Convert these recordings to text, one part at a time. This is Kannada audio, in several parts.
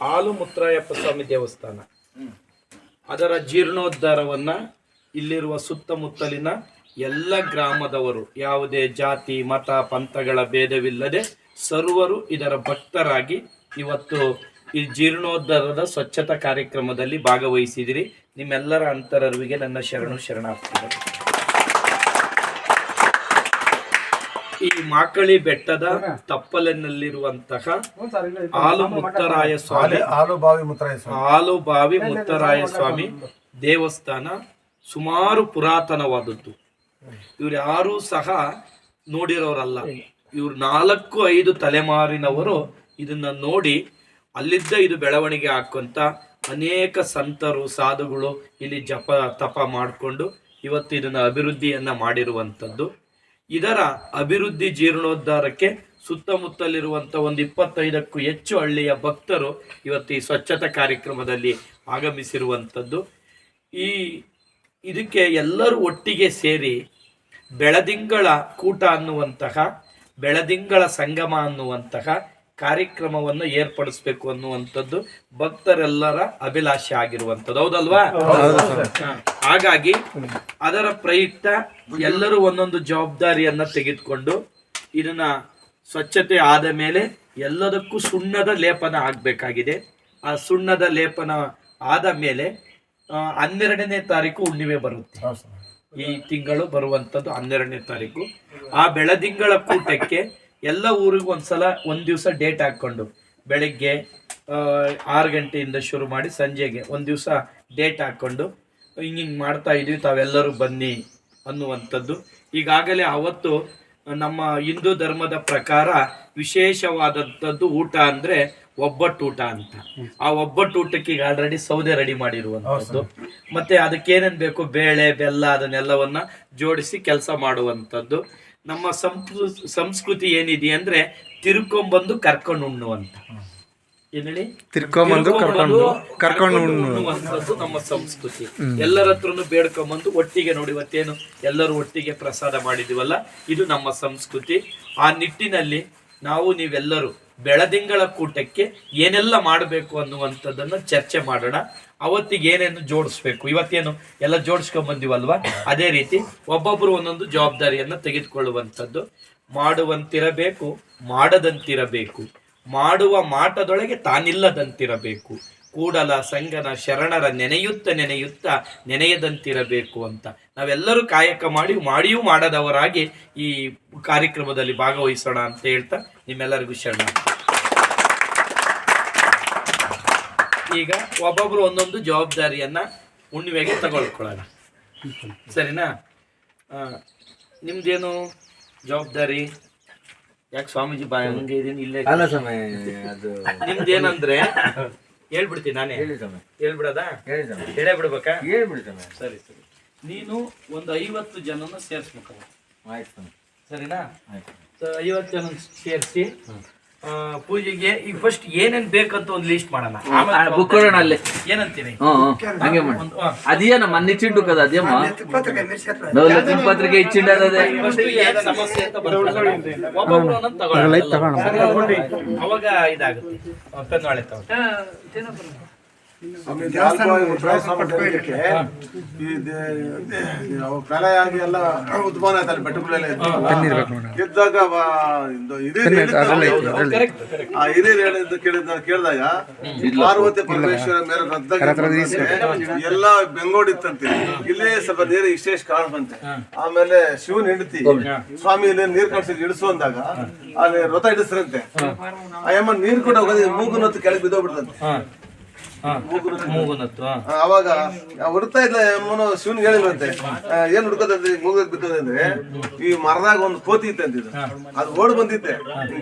ಹಾಲು ಮುತ್ತರಾಯಪ್ಪ ಸ್ವಾಮಿ ದೇವಸ್ಥಾನ. ಅದರ ಜೀರ್ಣೋದ್ಧಾರವನ್ನು ಇಲ್ಲಿರುವ ಸುತ್ತಮುತ್ತಲಿನ ಎಲ್ಲ ಗ್ರಾಮದವರು, ಯಾವುದೇ ಜಾತಿ, ಮತ, ಪಂಥಗಳ ಭೇದವಿಲ್ಲದೆ ಸರ್ವರು ಇದರ ಭಕ್ತರಾಗಿ ಇವತ್ತು ಈ ಜೀರ್ಣೋದ್ಧಾರದ ಸ್ವಚ್ಛತಾ ಕಾರ್ಯಕ್ರಮದಲ್ಲಿ ಭಾಗವಹಿಸಿದಿರಿ. ನಿಮ್ಮೆಲ್ಲರ ಅಂತರರಿಗೆ ನನ್ನ ಶರಣು ಶರಣಾರ್ಥಿಗಳು. ಈ ಮಾಕಳಿ ಬೆಟ್ಟದ ತಪ್ಪಲಿನಲ್ಲಿರುವಂತಹ ಹಾಲು ಮುತ್ತರಾಯ ಸ್ವಾಮಿ. ಹಾಲು ಬಾವಿ ಮುತ್ತರಾಯ ಸ್ವಾಮಿ. ಹಾಲು ಬಾವಿ ಮುತ್ತರಾಯ ಸ್ವಾಮಿ ದೇವಸ್ಥಾನ ಸುಮಾರು ಪುರಾತನವಾದದ್ದು. ಇವ್ರು ಯಾರೂ ಸಹ ನೋಡಿರೋರಲ್ಲ. ಇವ್ರು ನಾಲ್ಕು ಐದು ತಲೆಮಾರಿನವರು ಇದನ್ನ ನೋಡಿ ಅಲ್ಲಿದ್ದ ಇದು ಬೆಳವಣಿಗೆ ಹಾಕೊಂತ ಅನೇಕ ಸಂತರು ಸಾಧುಗಳು ಇಲ್ಲಿ ಜಪ ತಪ ಮಾಡಿಕೊಂಡು ಇವತ್ತು ಇದನ್ನ ಅಭಿವೃದ್ಧಿಯನ್ನ ಮಾಡಿರುವಂಥದ್ದು. ಇದರ ಅಭಿವೃದ್ಧಿ ಜೀರ್ಣೋದ್ಧಾರಕ್ಕೆ ಸುತ್ತಮುತ್ತಲಿರುವಂಥ ಒಂದು ಇಪ್ಪತ್ತೈದಕ್ಕೂ ಹೆಚ್ಚು ಹಳ್ಳಿಯ ಭಕ್ತರು ಇವತ್ತು ಈ ಸ್ವಚ್ಛತಾ ಕಾರ್ಯಕ್ರಮದಲ್ಲಿ ಆಗಮಿಸಿರುವಂಥದ್ದು ಈ ಇದಕ್ಕೆ ಎಲ್ಲರೂ ಒಟ್ಟಿಗೆ ಸೇರಿ ಬೆಳದಿಂಗಳ ಕೂಟ ಅನ್ನುವಂತಹ ಬೆಳದಿಂಗಳ ಸಂಗಮ ಅನ್ನುವಂತಹ ಕಾರ್ಯಕ್ರಮವನ್ನು ಏರ್ಪಡಿಸಬೇಕು ಅನ್ನುವಂಥದ್ದು ಭಕ್ತರೆಲ್ಲರ ಅಭಿಲಾಷೆ ಆಗಿರುವಂಥದ್ದು. ಹೌದಲ್ವಾ. ಹಾಗಾಗಿ ಅದರ ಪ್ರಯುಕ್ತ ಎಲ್ಲರೂ ಒಂದೊಂದು ಜವಾಬ್ದಾರಿಯನ್ನ ತೆಗೆದುಕೊಂಡು ಇದನ್ನ ಸ್ವಚ್ಛತೆ ಆದ ಮೇಲೆ ಎಲ್ಲದಕ್ಕೂ ಸುಣ್ಣದ ಲೇಪನ ಆಗಬೇಕಾಗಿದೆ. ಆ ಸುಣ್ಣದ ಲೇಪನ ಆದ ಮೇಲೆ ಹನ್ನೆರಡನೇ ತಾರೀಕು ಹುಣ್ಣಿಮೆ ಬರುತ್ತೆ. ಈ ತಿಂಗಳು ಬರುವಂತದ್ದು ಹನ್ನೆರಡನೇ ತಾರೀಕು. ಆ ಬೆಳದಿಂಗಳ ಕೂಟಕ್ಕೆ ಎಲ್ಲ ಊರಿಗೂ ಒಂದ್ಸಲ ಒಂದು ದಿವಸ ಡೇಟ್ ಹಾಕೊಂಡು ಬೆಳಿಗ್ಗೆ ಆರು ಗಂಟೆಯಿಂದ ಶುರು ಮಾಡಿ ಸಂಜೆಗೆ ಒಂದು ದಿವಸ ಡೇಟ್ ಹಾಕೊಂಡು ಹಿಂಗ್ ಹಿಂಗ್ ಮಾಡ್ತಾ ಇದೀವಿ ತಾವೆಲ್ಲರೂ ಬನ್ನಿ ಅನ್ನುವಂಥದ್ದು. ಈಗಾಗಲೇ ಅವತ್ತು ನಮ್ಮ ಹಿಂದೂ ಧರ್ಮದ ಪ್ರಕಾರ ವಿಶೇಷವಾದಂಥದ್ದು ಊಟ ಅಂದ್ರೆ ಒಬ್ಬಟ್ಟು ಊಟ ಅಂತ. ಆ ಒಬ್ಬಟ್ಟು ಊಟಕ್ಕೆ ಈಗ ಆಲ್ರೆಡಿ ಸೌದೆ ರೆಡಿ ಮಾಡಿರುವಂಥದ್ದು. ಮತ್ತೆ ಅದಕ್ಕೆ ಏನೇನ್ ಬೇಕು? ಬೇಳೆ ಬೆಲ್ಲ ಅದನ್ನೆಲ್ಲವನ್ನ ಜೋಡಿಸಿ ಕೆಲಸ ಮಾಡುವಂಥದ್ದು. ನಮ್ಮ ಸಂಸ್ಕೃ ಸಂಸ್ಕೃತಿ ಏನಿದೆ ಅಂದ್ರೆ ತಿರ್ಕೊಂಬಂದು ಕರ್ಕೊಂಡು ಉಣ್ಣುವಂಥ ತಿರ್ಕೊಂಬಂದು ಕರ್ಕೊಂಡು ಕರ್ಕೊಂಡು ನಮ್ಮ ಸಂಸ್ಕೃತಿ. ಎಲ್ಲರ ಹತ್ರನು ಬೇಡ್ಕೊಂಬಂದು ಒಟ್ಟಿಗೆ ನೋಡಿ ಇವತ್ತೇನು ಎಲ್ಲರೂ ಒಟ್ಟಿಗೆ ಪ್ರಸಾದ ಮಾಡಿದೀವಲ್ಲ ಇದು ನಮ್ಮ ಸಂಸ್ಕೃತಿ. ಆ ನಿಟ್ಟಿನಲ್ಲಿ ನಾವು ನೀವೆಲ್ಲರೂ ಬೆಳದಿಂಗಳ ಕೂಟಕ್ಕೆ ಏನೆಲ್ಲ ಮಾಡಬೇಕು ಅನ್ನುವಂಥದ್ದನ್ನು ಚರ್ಚೆ ಮಾಡೋಣ. ಅವತ್ತಿಗೆ ಏನೇನು ಜೋಡಿಸ್ಬೇಕು? ಇವತ್ತೇನು ಎಲ್ಲ ಜೋಡಿಸ್ಕೊಂಡ್ ಬಂದಿವಲ್ವಾ ಅದೇ ರೀತಿ ಒಬ್ಬೊಬ್ರು ಒಂದೊಂದು ಜವಾಬ್ದಾರಿಯನ್ನು ತೆಗೆದುಕೊಳ್ಳುವಂಥದ್ದು. ಮಾಡುವಂತಿರಬೇಕು ಮಾಡದಂತಿರಬೇಕು. ಮಾಡುವ ಮಾಟದೊಳಗೆ ತಾನಿಲ್ಲದಂತಿರಬೇಕು. ಕೂಡಲ ಸಂಗನ ಶರಣರ ನೆನೆಯುತ್ತ ನೆನೆಯುತ್ತ ನೆನೆಯದಂತಿರಬೇಕು ಅಂತ. ನಾವೆಲ್ಲರೂ ಕಾಯಕ ಮಾಡಿ, ಮಾಡಿಯೂ ಮಾಡದವರಾಗಿ ಈ ಕಾರ್ಯಕ್ರಮದಲ್ಲಿ ಭಾಗವಹಿಸೋಣ ಅಂತ ಹೇಳ್ತಾ ನಿಮ್ಮೆಲ್ಲರಿಗೂ ಶರಣ. ಈಗ ಒಬ್ಬೊಬ್ರು ಒಂದೊಂದು ಜವಾಬ್ದಾರಿಯನ್ನ ಹುಣ್ಣಿಮೆಗೆ ತಗೊಳ್ಕೊಳ್ಳೋಣ. ಸರಿನಾ? ನಿಮ್ದೇನು ಜವಾಬ್ದಾರಿ? ಯಾಕೆ ಸ್ವಾಮೀಜಿ ಬಾಯ್ ಹಂಗೆ ಇದೀನಿ ಇಲ್ಲೇ ಅಲ್ಲ ಸಮಯ ಅದು ನಿಮ್ದೇನಂದ್ರೆ ಹೇಳ್ಬಿಡ್ತೀನಿ ನಾನೇ. ಹೇಳಿ ಸಮಯ ಹೇಳ್ಬಿಡೋದಾ? ಹೇಳಿ ಸಮಯ ಹೇಳೇ ಬಿಡ್ಬೇಕಾ? ಹೇಳ್ಬಿಡಿ ಸಮಯ ಸರಿ ಸರಿ. ನೀನು ಒಂದು ಐವತ್ತು ಜನನ ಸೇರಿಸ್ಬೇಕು. ಆಯ್ತು ಸಮಯ ಸರಿನಾ? ಆಯ್ತು ಸೊ ಐವತ್ತು ಜನ ಸೇರಿಸಿ ಪೂಜೆಗೆ ಈಗ ಫಸ್ಟ್ ಏನೇನ್ ಬೇಕಂತ ಒಂದು ಲಿಸ್ಟ್ ಮಾಡೋಣ. ಬುಕ್ ಕೊಡೋಣ ಅಲ್ಲಿ. ಏನಂತೀನಿ ಅದೇನ ಮಾಡಿ. ಅದೇ ಕದ ಅದೇಮ್ಮ ನವಲಕ್ಷ್ಮಿ ಪತ್ರಿಕೆ ಇಚ್ಚಿಂಡು ಅದೇ. ಅಂತ ಅವಾಗ ಇದಾಗುತ್ತೆ. ಪ್ರಳಯ ಆಗಿ ಎಲ್ಲ ಉದ್ಭವನ ಆಯ್ತಲ್ಲ ಬೆಟ್ಟಗಳೆಲ್ಲ. ಇದ್ದಾಗ. ಆ ಹಿರಿಯರು ಹೇಳಿದ್ದು ಕೇಳಿದ ಕೇಳಿದಾಗ ಪಾರ್ವತಿ ಪರಮೇಶ್ವರ ಮೇಲೆ ರದ್ದಾಗ ಎಲ್ಲ ಬೆಂಗೋಡಿತ್ತಂತೆ ಇಲ್ಲೇ ಸ್ವಲ್ಪ ನೀರು ವಿಶೇಷ ಕಾರಣವಂತೆ ಆಮೇಲೆ ಶಿವನ್ ಹಿಡ್ತಿ ಸ್ವಾಮಿ ಇಲ್ಲಿ ನೀರ್ ಕಳ್ಸಿ ಹಿಡಿಸು ಅಂದಾಗ ಅಲ್ಲಿ ರಥ ಇಡಿಸ್ರಂತೆ ಅಯ್ಯಮ್ಮ ಯಮ್ಮ ನೀರ್ ಕೂಡ ಹೋಗೋದು ಮೂಗುನತ್ತು ಕೆಳಗೆ ಬಿದ್ದೋಗ್ಬಿಡ್ತಂತೆ. ಮೂಗುನತ್ತು ಅವಾಗ ಹುಡ್ತಾ ಇದ್ಲ ಅಮ್ಮನು ಶಿವನ್ ಹೇಳಿಲ್ವಂತೆ ಏನ್ ಹುಡ್ಕೋದಂತೆ ಮೂಗ ಬಿತ್ತದಂದ್ರೆ ಅಂದ್ರೆ ಈ ಮರದಾಗ ಒಂದು ಕೋತಿ ಇತ್ತೆ ಇದು. ಅದು ಓಡ್ ಬಂದಿತ್ತೆ.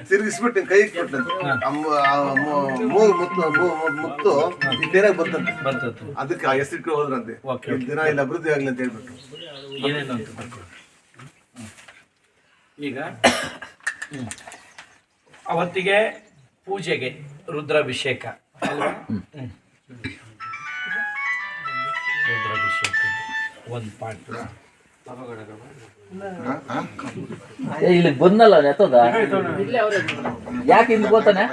ತಿರುಗಿಸ್ಬಿಟ್ಟು ಕೈ ಇಟ್ಬಿಟ್ಟಂತೆ ಮೂಗು ಮುತ್ತು ಮು- ಮು- ಮುತ್ತು ಈ ತೇನಾಗ ಬಂತಂತೆ. ಅದಕ್ಕೆ ಆ ಹೆಸರಿಟ್ಟು ಹೋದ್ರಂತೆ. ದಿನ ಇಲ್ಲಿ ಅಭಿವೃದ್ಧಿ ಆಗ್ಲಿ ಅಂತ ಹೇಳ್ಬಿಟ್ಟು. ಈಗ. ಅವತ್ತಿಗೆ ಪೂಜೆಗೆ ರುದ್ರಾಭಿಷೇಕ ಒಂದು ಪಾಟ್ ಏ ಇಲ್ಲಿ ಬಂದಲ್ಲ ಎತ್ತದ ಯಾಕೆ ಹಿಂಗ್ ಗೊತ್ತಾನೆ?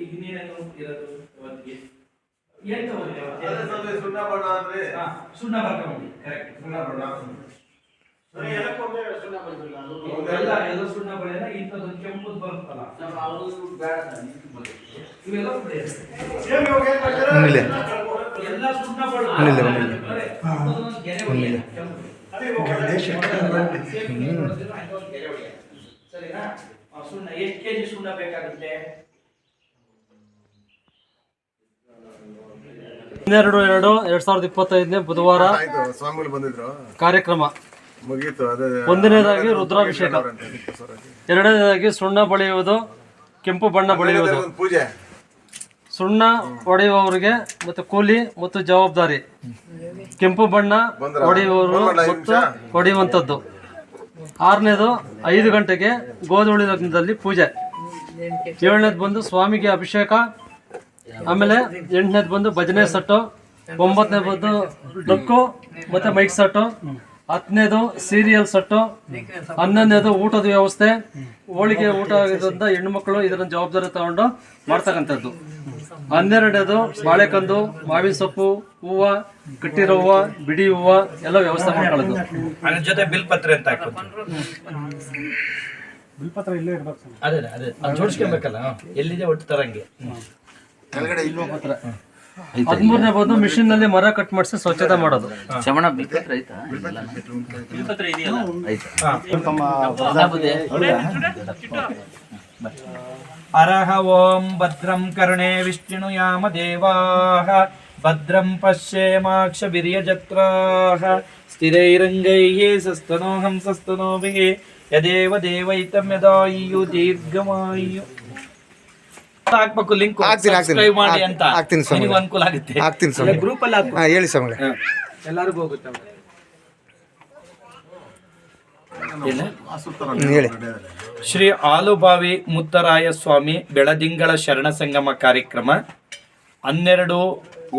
ಈಗ ನೀನೇನು ಇರೋದು ಅವತ್ತಿಗೆ ಏನ್? ಅದೇ ಸ್ವಲ್ಪ ಸುಣ್ಣ ಬಣ್ಣ ಅಂದ್ರೆ ಹಾ, ಸುಣ್ಣ ಬರ್ಕೊಂಡಿ ಕರೆಕ್ಟ್ ಸುಣ್ಣ ಬಣ್ಣ ಎಲ್ಲ ಎಲ್ಲ ಸುಣ್ಣ ಬರುತ್ತಲ್ಲ. ಇವೆಲ್ಲ. ಒಂದಿಲ್ಲ ಎಲ್ಲ ಸುಣ್ಣ ಬಣ್ಣ ಕೆಂಪು. ಗೆರೆ ಹೊಡೆದಿರೋ ಅದೊಂದು ಗೆರೆ ಹೊಡೆಯೋದು. ಸರಿನಾ? ಆ ಸುಣ್ಣ ಎಷ್ಟು ಕೆಜಿ ಸುಣ್ಣ ಬೇಕಾಗುತ್ತೆ? ಹನ್ನೆರಡು ಎರಡು ಎರಡ್ ಸಾವಿರದ ಇಪ್ಪತ್ತೈದನೇ ಬುಧವಾರ ಆಯ್ತು ಸ್ವಾಮಿಗಳು ಬಂದಿದ್ರು. ಕಾರ್ಯಕ್ರಮ. ಮುಗೀತು ಅದೇ ಒಂದನೇದಾಗಿ ರುದ್ರಾಭಿಷೇಕ. ಎರಡನೇದಾಗಿ ಸುಣ್ಣ ಬಳಿಯುವುದು ಕೆಂಪು ಬಣ್ಣ ಬಳಿಯುವುದು. ಒಂದು ಪೂಜೆ. ಸುಣ್ಣ ಹೊಡೆಯುವವರಿಗೆ ಮತ್ತು ಕೂಲಿ ಮತ್ತು ಜವಾಬ್ದಾರಿ. ಕೆಂಪು ಬಣ್ಣ? ಹೊಡೆಯುವವರು ಮತ್ತು? ಹೊಡೆಯುವಂಥದ್ದು ಆರನೇದು ಐದು ಗಂಟೆಗೆ ಗೋಧುಳಿ ಲಗ್ನದಲ್ಲಿ ಪೂಜೆ. ಏಳನೇದು ಬಂದು ಸ್ವಾಮಿಗೆ ಅಭಿಷೇಕ ಆಮೇಲೆ ಎಂಟನೇದು ಬಂದು ಭಜನೆ ಸಟ್ಟು ಒಂಬತ್ತನೇ ಬಂದು ಡೊಕ್ಕು ಮತ್ತೆ ಮೈಕ್ ಸಟ್ಟು ಹತ್ತನೇದು ಸೀರಿಯಲ್ ಸಟ್ಟು ಹನ್ನೊಂದನೇದು ಊಟದ ವ್ಯವಸ್ಥೆ ಹೋಳಿಗೆ ಊಟ ಆಗಿರೋದ್ರಿಂದ ಹೆಣ್ಣು ಮಕ್ಕಳು ಇದರ ಜವಾಬ್ದಾರಿ ತಗೊಂಡು ಮಾಡ್ತಕ್ಕಂಥದ್ದು. ಹನ್ನೆರಡನೇದು ಬಾಳೆಕಂದು ಮಾವಿನ ಸೊಪ್ಪು ಹೂವ ಕಟ್ಟಿರೋ ಹೂವ ಬಿಡಿ ಹೂವ ಎಲ್ಲ ವ್ಯವಸ್ಥೆ ಮಾಡ್ಕೊಳ್ಳೋದು. ಅದ್ರ ಜೊತೆ ಬಿಲ್ ಪತ್ರ ಅಂತ ಇರ್ಬೇಕು ಅದೇ ಅದೇ ಅದು ಜೋಡಿಸ್ಕೊಬೇಕಲ್ಲ ಎಲ್ಲಿದೆ ಒಟ್ಟು ತರಂಗೆ. ಹದಿಮೂರನೇ ಬಂದು ಮಿಷಿನ್ನಲ್ಲಿ ಮರ ಕಟ್ ಮಾಡಿಸಿ ಸ್ವಚ್ಛತೆ ಮಾಡೋದು. ಚಮಣ ಬಿಲ್ಪತ್ರ ಐತಾ. ಅರಹ ಓಂ ಭದ್ರಂ ಕರ್ಣೇ ವಿಷ್ಣು ಯಾಮ ದೇವಾಹ. ಭದ್ರಂ ಪಶ್ಯೇಮಾಕ್ಷ ವಿರ್ಯಜತ್ರಾಹ. ಸ್ಥಿರೈರಂಗೈಃ ಸಸ್ತನೋ ಹಂಸಸ್ತನೋಭಿಃ ಯದೇವ ದೇವೈತಂ ಯದಾಯು ದೀರ್ಘಮಾಯು ಹಾಕ್ಬೇಕು ಲಿಂಕ್ ಹಾಕ್ತೀನಿ, ಹಾಕ್ತೀನಿ. ಸಬ್ಸ್ಕ್ರೈಬ್ ಮಾಡಿ ಅಂತ. ಹಾಕ್ತೀನಿ ಸ್ವಾಮಿ. ನಿನಗೂ ಅನುಕೂಲ ಆಗುತ್ತೆ. ಹಾಕ್ತೀನಿ ಸ್ವಾಮಿ. ಗ್ರೂಪ್ ಅಲ್ಲಿ ಹಾಂ ಹೇಳಿ ಸ್ವಾಮಿ ಎಲ್ಲರಿಗೂ ಹೋಗುತ್ತೆ ಹೇಳಿ. ಶ್ರೀ ಆಲುಬಾವಿ ಮುತ್ತರಾಯ ಸ್ವಾಮಿ ಬೆಳದಿಂಗಳ ಶರಣ ಸಂಗಮ ಕಾರ್ಯಕ್ರಮ ಹನ್ನೆರಡು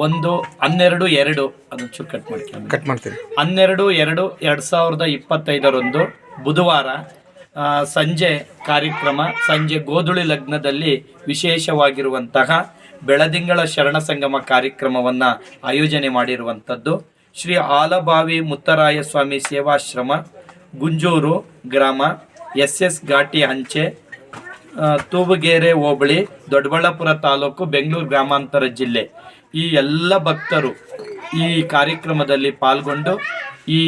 ಒಂದು ಹನ್ನೆರಡು ಎರಡು. ಅದು ಚೂರು ಕಟ್ ಮಾಡ್ತೀನಿ ಕಟ್ ಮಾಡ್ತೀನಿ ಹನ್ನೆರಡು ಎರಡು ಎರಡು ಸಾವಿರದ ಇಪ್ಪತ್ತೈದರಂದು ಬುಧವಾರ ಸಂಜೆ ಕಾರ್ಯಕ್ರಮ, ಸಂಜೆ ಗೋಧುಳಿ ಲಗ್ನದಲ್ಲಿ ವಿಶೇಷವಾಗಿರುವಂತಹ ಬೆಳದಿಂಗಳ ಶರಣ ಸಂಗಮ ಕಾರ್ಯಕ್ರಮವನ್ನು ಆಯೋಜನೆ ಮಾಡಿರುವಂಥದ್ದು. ಶ್ರೀ ಆಲಬಾವಿ ಮುತ್ತರಾಯ ಸ್ವಾಮಿ ಸೇವಾಶ್ರಮ, ಗುಂಜೂರು ಗ್ರಾಮ ಎಸ್ ಎಸ್ ಘಾಟಿ ಅಂಚೆ ತೂಬುಗೆರೆ ಹೋಬಳಿ, ದೊಡ್ಡಬಳ್ಳಾಪುರ ತಾಲೂಕು, ಬೆಂಗಳೂರು ಗ್ರಾಮಾಂತರ ಜಿಲ್ಲೆ. ಈ ಎಲ್ಲ ಭಕ್ತರು ಈ ಕಾರ್ಯಕ್ರಮದಲ್ಲಿ ಪಾಲ್ಗೊಂಡು ಈ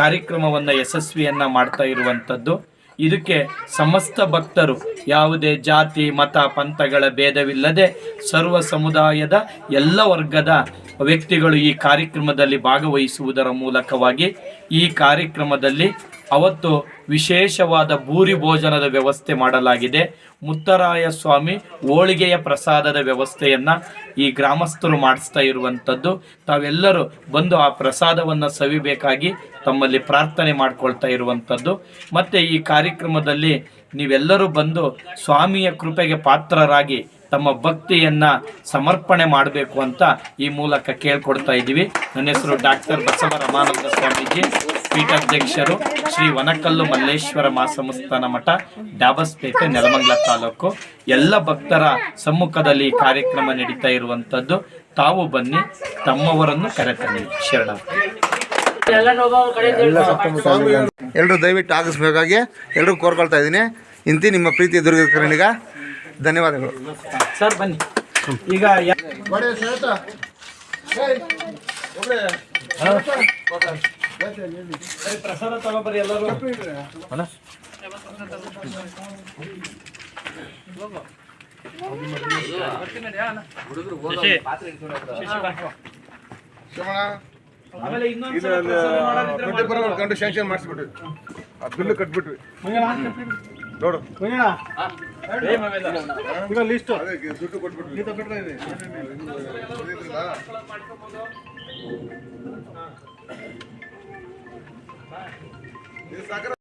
ಕಾರ್ಯಕ್ರಮವನ್ನು ಯಶಸ್ವಿಯನ್ನು ಮಾಡ್ತಾ ಇರುವಂಥದ್ದು. ಇದಕ್ಕೆ ಸಮಸ್ತ ಭಕ್ತರು ಯಾವುದೇ ಜಾತಿ, ಮತ, ಪಂಥಗಳ ಭೇದವಿಲ್ಲದೆ ಸರ್ವ ಸಮುದಾಯದ ಎಲ್ಲ ವರ್ಗದ ವ್ಯಕ್ತಿಗಳು ಈ ಕಾರ್ಯಕ್ರಮದಲ್ಲಿ ಭಾಗವಹಿಸುವುದರ ಮೂಲಕವಾಗಿ ಈ ಕಾರ್ಯಕ್ರಮದಲ್ಲಿ ಅವತ್ತು ವಿಶೇಷವಾದ ಭೂರಿ ಭೋಜನದ ವ್ಯವಸ್ಥೆ ಮಾಡಲಾಗಿದೆ. ಮುತ್ತರಾಯ ಸ್ವಾಮಿ ಹೋಳಿಗೆಯ ಪ್ರಸಾದದ ವ್ಯವಸ್ಥೆಯನ್ನು ಈ ಗ್ರಾಮಸ್ಥರು ಮಾಡಿಸ್ತಾ ಇರುವಂಥದ್ದು ತಾವೆಲ್ಲರೂ ಬಂದು ಆ ಪ್ರಸಾದವನ್ನು ಸವಿಬೇಕಾಗಿ ತಮ್ಮಲ್ಲಿ ಪ್ರಾರ್ಥನೆ ಮಾಡ್ಕೊಳ್ತಾ ಇರುವಂಥದ್ದು ಮತ್ತು ಈ ಕಾರ್ಯಕ್ರಮದಲ್ಲಿ ನೀವೆಲ್ಲರೂ ಬಂದು ಸ್ವಾಮಿಯ ಕೃಪೆಗೆ ಪಾತ್ರರಾಗಿ ತಮ್ಮ ಭಕ್ತಿಯನ್ನ ಸಮರ್ಪಣೆ ಮಾಡಬೇಕು ಅಂತ ಈ ಮೂಲಕ ಕೇಳ್ಕೊಡ್ತಾ ಇದ್ದೀವಿ. ನನ್ನ ಹೆಸರು ಡಾಕ್ಟರ್ ಬಸವ ರಮಾನಂದ ಸ್ವಾಮೀಜಿ. ಪೀಠಾಧ್ಯಕ್ಷರು ಶ್ರೀ ವನಕಲ್ಲು ಮಲ್ಲೇಶ್ವರ ಮಹಾಸಂಸ್ಥಾನ ಮಠ ಡಾಬಸ್ಪೇಟೆ ನೆಲಮಂಗಲ ತಾಲೂಕು. ಎಲ್ಲ ಭಕ್ತರ ಸಮ್ಮುಖದಲ್ಲಿ ಕಾರ್ಯಕ್ರಮ ನಡೀತಾ ಇರುವಂತದ್ದು ತಾವು ಬನ್ನಿ ತಮ್ಮವರನ್ನು ಕರೆತನಿ ಶರಣ. ಎಲ್ಲರೂ ದಯವಿಟ್ಟು ಆಗಿಸ್ಬೇಕಾಗಿ ಎಲ್ಲರೂ ಕೋರ್ಕೊಳ್ತಾ ಇದ್ದೀನಿ. ಇಂತಿ ನಿಮ್ಮ ಪ್ರೀತಿ ದುರ್ಗಕರಣಿಗ ಧನ್ಯವಾದಗಳು. ಸರ್ ಬನ್ನಿ. ಈಗ ಸರಿ, ಪ್ರಸಾದ ತಗೊಬರ್ರಿ ಎಲ್ಲರೂ ಕಂಡು ಶಾಂಕ್ಷನ್ ಮಾಡಿಸ್ಬಿಟ್ವಿ ಆ ಬಿಲ್ಲು ಕಟ್ಬಿಟ್ವಿ ನೋಡು ಈಗ ಲಿಸ್ಟ್ ದುಡ್ಡು ಕೊಟ್ಬಿಟ್ವಿ ಇದು சக்கர